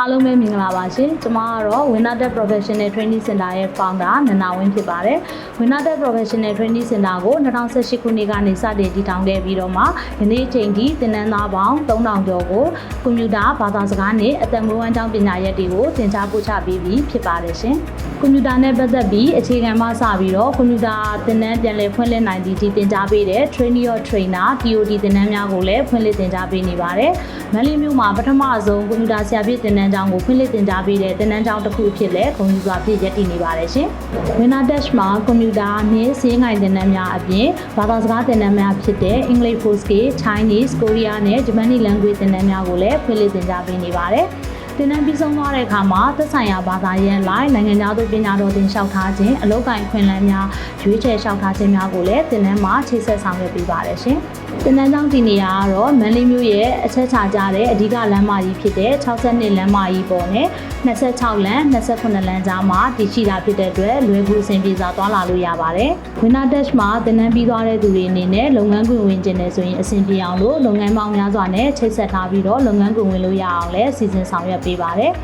အားလုံးပဲမင်္ဂလာပါရှင်ကျွန်မကတော့ Winner Tech Professional Training Center ရဲ့ founder နန္နာဝင်းဖြစ်ပါတယ် Winner Tech Professional Training Center ကို2018ခုနှစ်ကနေစတင်တည်ထောင်ခဲ့ပြီးတော့မှဒီနေ့အချိန်ထိသင်တန်းသားပေါင်း3000ကျော်ကိုကွန်ပျူတာဘာသာစကားနဲ့အသက်မွေးဝမ်းကြောင်းပညာရပ်တွေကိုသင်ကြားပို့ချပေးပြီးဖြစ်ပါတယ်ရှင်ကွန်ပျူတာနဲ့ပတ်သက်ပြီးအခြေခံမှစပြီးတော့ကွန်ပျူတာသင်တန်းပြန်လည်ဖွင့်လှစ်နိုင်သည့်ဒီသင်ကြားပေးတဲ့ Trainee or Trainer TOD သင်တန်းများကိုလည်းဖွင့်လှစ်သင်ကြားပေးနေပါတယ်မန္တလေးမြို့မှာပထမဆုံးကွန်ပျူတာဆရာပြည့်သင်တန်းကျောင်းကိုဖွင့်လှစ်သင်ကြားပေးတဲ့သင်တန်းကျောင်းတစ်ခုဖြစ်လဲဂုဏ်ယူစွာဖြည့်ရည်တည်နေပါတယ်ရှင်။ Winner Dash မှာကွန်ပျူတာနဲ့စင်းငိုင်သင်တန်းများအပြင်ဘာသာစကားသင်တန်းများဖြစ်တဲ့ English Fosky Chinese Korea နဲ့ Japanese language သင်တန်းများကိုလည်းဖွင့်လှစ်သင်ကြားပေးနေပါတယ်။ သင်တန်းပြီးဆုံးသွားတဲ့အခါမှာသက်ဆိုင်ရာဘာသာရပ်လိုက်နိုင်ငံသားတို့ပညာတော်သင်လျှောက်ထားခြင်းအလုပ်ကိုင်ခွင့်လန်းများရွေးချယ်လျှောက်ထားခြင်းများကိုလည်းသင်တန်းမှာချိတ်ဆက်ဆောင်ရွက်ပေးပါတယ်ရှင်။သင်တန်းကျောင်းဒီနေရာကတော့မန္တလေးမြို့ရဲ့အချက်ချာကြတဲ့အဓိကလမ်းမကြီးဖြစ်တဲ့62လမ်းမကြီးပေါ်နဲ့26လမ်း28လမ်းကြားမှာတည်ရှိတာဖြစ်တဲ့အတွက်လွယ်ကူအဆင်ပြေစွာသွားလာလို့ရပါတယ်။ Winner Dash မှာသင်တန်းပြီးသွားတဲ့သူတွေအနေနဲ့လုပ်ငန်းခွင်ဝင်ကျင်နေဆိုရင်အဆင်ပြေအောင်လို့လုပ်ငန်းပေါင်းများစွာနဲ့ချိတ်ဆက်ထားပြီးတော့လုပ်ငန်းခွင်ဝင်လို့ရအောင်လည်းစီစဉ်ဆောင်ရွက်ပေးပါတယ်။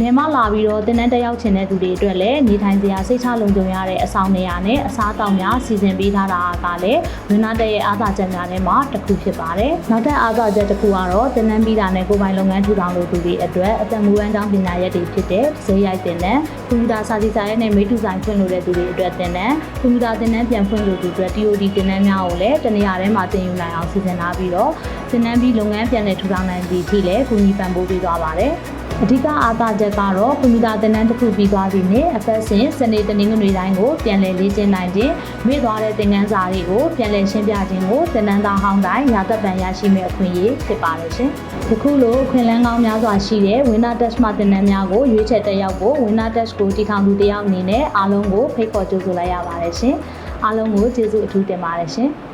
နေမလာပြီးတော့တင်းတန်းတက်ရောက်ချင်တဲ့သူတွေအတွက်လည်းနေထိုင်စရာစိတ်ချလုံခြုံရတဲ့အဆောင်နေရာနဲ့အစားအသောက်များစီစဉ်ပေးထားတာကလည်းဝင်းနာတက်ရဲ့အားသာချက်များထဲမှာတစ်ခုဖြစ်ပါတယ်။နောက်ထပ်အားသာချက်တစ်ခုကတော့တင်းတန်းပြီးတာနဲ့ကိုယ်ပိုင်လုပ်ငန်းထူထောင်လို့သူတွေအတွက်အသက်မွေးဝမ်းကြောင်းပညာရပ်တွေဖြစ်တဲ့ဈေးရိုက်တင်တဲ့ကွန်ပျူတာစာစီစာရဲ့နဲ့မိတူဆိုင်ဖွင့်လို့တဲ့သူတွေအတွက်တင်တဲ့ကွန်ပျူတာတင်တဲ့ပြန်ဖွင့်လို့သူတွေအတွက် TOD တင်တဲ့များကိုလည်းတနေရာထဲမှာတင်ယူနိုင်အောင်စီစဉ်ထားပြီးတော့တင်တန်းပြီးလုပ်ငန်းပြန်လည်ထူထောင်နိုင်သည့်အထိလည်းကူညီပံ့ပိုးပေးသွားပါတယ်။ အဓိကအားသာချက်ကတော့ကွန်ပျူတာသင်တန်းတစ်ခုပြီးသွားပြီနဲ့အပတ်စဉ်စနေတနင်္ဂနွေတိုင်းကိုပြန်လည်လေ့ကျင့်နိုင်ခြင်းမေ့သွားတဲ့သင်ခန်းစာတွေကိုပြန်လည်ရှင်းပြခြင်းကိုသင်တန်းသားဟောင်းတိုင်းရာသက်ပံရရှိမဲ့အခွင့်အရေးဖြစ်ပါတယ်ရှင်။ဒီခုလိုအခွင့်အလမ်းကောင်းများစွာရှိတဲ့ Winner Test မှသင်တန်းများကိုရွေးချယ်တက်ရောက်ဖို့ Winner Test ကိုတည်ထောင်သူတစ်ယောက်အနေနဲ့အားလုံးကိုဖိတ်ခေါ်ကြိုဆိုလိုက်ရပါတယ်ရှင်။အားလုံးကိုကျေးဇူးအထူးတင်ပါတယ်ရှင်။